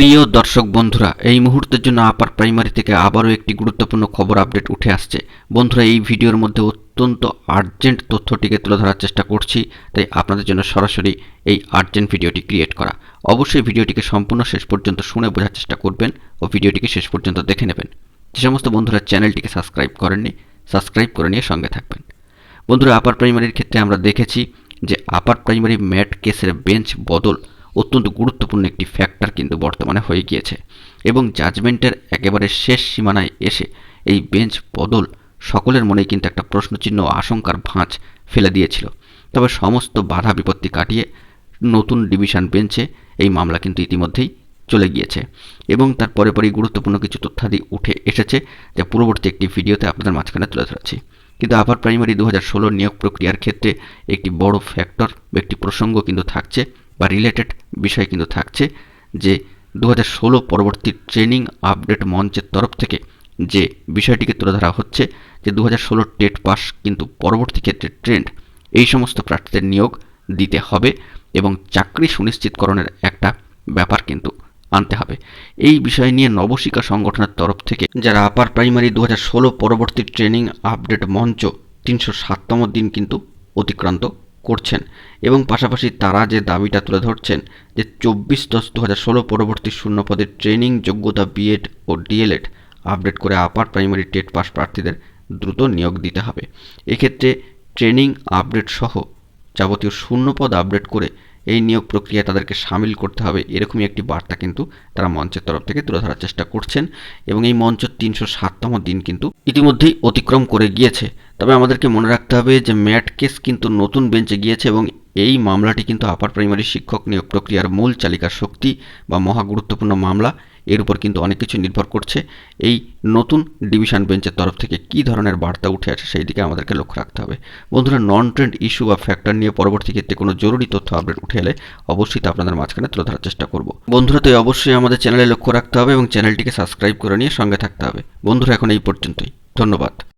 প্রিয় দর্শক বন্ধুরা, এই মুহূর্তের জন্য আপার প্রাইমারি থেকে আবারও একটি গুরুত্বপূর্ণ খবর আপডেট উঠে আসছে। বন্ধুরা, এই ভিডিওর মধ্যে অত্যন্ত আর্জেন্ট তথ্যটিকে তুলে ধরার চেষ্টা করছি, তাই আপনাদের জন্য সরাসরি এই আর্জেন্ট ভিডিওটি ক্রিয়েট করা। অবশ্যই ভিডিওটিকে সম্পূর্ণ শেষ পর্যন্ত শুনে বোঝার চেষ্টা করবেন ও ভিডিওটিকে শেষ পর্যন্ত দেখে নেবেন। যে সমস্ত বন্ধুরা চ্যানেলটিকে সাবস্ক্রাইব করেননি সাবস্ক্রাইব করে নিয়ে সঙ্গে থাকবেন। বন্ধুরা আপার প্রাইমারির ক্ষেত্রে আমরা দেখেছি যে আপার প্রাইমারি ম্যাট কেসের বেঞ্চ বদল অত্যন্ত গুরুত্বপূর্ণ একটি ফ্যাক্টর কিন্তু বর্তমানে হয়ে গিয়েছে এবং জাজমেন্টের একেবারে শেষ সীমানায় এসে এই বেঞ্চ বদল সকলের মনেই কিন্তু একটা প্রশ্নচিহ্ন আশঙ্কার ভাঁজ ফেলে দিয়েছিল। তবে সমস্ত বাধা বিপত্তি কাটিয়ে নতুন ডিভিশন বেঞ্চে এই মামলা কিন্তু ইতিমধ্যেই চলে গিয়েছে এবং তার পরে পরেই গুরুত্বপূর্ণ কিছু তথ্যাদি উঠে এসেছে যা পূর্ববর্তী একটি ভিডিওতে আপনাদের মাঝখানে তুলে ধরেছি। কিন্তু আপার প্রাইমারি দু হাজার ষোলো নিয়োগ প্রক্রিয়ার ক্ষেত্রে একটি বড় ফ্যাক্টর বা একটি প্রসঙ্গ কিন্তু থাকছে বা রিলেটেড বিষয় কিন্তু থাকছে যে দু হাজার ষোলো পরবর্তী ট্রেনিং আপডেট মঞ্চের তরফ থেকে যে বিষয়টিকে তুলে ধরা হচ্ছে যে দু হাজার ষোলো টেট পাস কিন্তু পরবর্তী ক্ষেত্রে ট্রেন্ড এই সমস্ত প্রার্থীদের নিয়োগ দিতে হবে এবং চাকরি সুনিশ্চিতকরণের একটা ব্যাপার কিন্তু আনতে হবে। এই বিষয় নিয়ে নবশিক্ষা সংগঠনের তরফ থেকে যারা আপার প্রাইমারি দু হাজার ষোলো পরবর্তী ট্রেনিং আপডেট মঞ্চ তিনশো সাততম দিন কিন্তু অতিক্রান্ত করছেন এবং পাশাপাশি তারা যে দাবিটা তুলে ধরছেন যে চব্বিশ দশ দু হাজার ষোলো পরবর্তী শূন্য পদের ট্রেনিং, যোগ্যতা বিএড ও ডিএলএড আপডেট করে আপার প্রাইমারি টেট পাস প্রার্থীদের দ্রুত নিয়োগ দিতে হবে। এক্ষেত্রে ট্রেনিং, আপডেট সহ যাবতীয় শূন্যপদ আপডেট করে এই নিয়োগ প্রক্রিয়া তাদেরকে সামিল করতে হবে এরকমই একটি বার্তা কিন্তু তারা মঞ্চের তরফ থেকে তুলে ধরার চেষ্টা করছেন এবং এই মঞ্চ তিনশো সাততম দিন কিন্তু ইতিমধ্যেই অতিক্রম করে গিয়েছে। তবে আমাদেরকে মনে রাখতে হবে যে ম্যাট কেস কিন্তু নতুন বেঞ্চে গিয়েছে এবং এই মামলাটি কিন্তু আপার প্রাইমারি শিক্ষক নিয়োগ প্রক্রিয়ার মূল চালিকা শক্তি বা মহা গুরুত্বপূর্ণ মামলা। এর উপর কিন্তু অনেক কিছু নির্ভর করছে। এই নতুন ডিভিশন বেঞ্চের তরফ থেকে কী ধরনের বার্তা উঠে আসে সেই দিকে আমাদেরকে লক্ষ্য রাখতে হবে। বন্ধুরা নন ট্রেন্ড ইস্যু বা ফ্যাক্টর নিয়ে পরবর্তী ক্ষেত্রে কোনো জরুরি তথ্য আপডেট উঠে এলে অবশ্যই তা আপনাদের মাঝখানে তুলে ধরার চেষ্টা করব। বন্ধুরা, তো অবশ্যই আমাদের চ্যানেলে লক্ষ্য রাখতে হবে এবং চ্যানেলটিকে সাবস্ক্রাইব করে নিয়ে সঙ্গে থাকতে হবে। বন্ধুরা, এখন এই পর্যন্তই। ধন্যবাদ।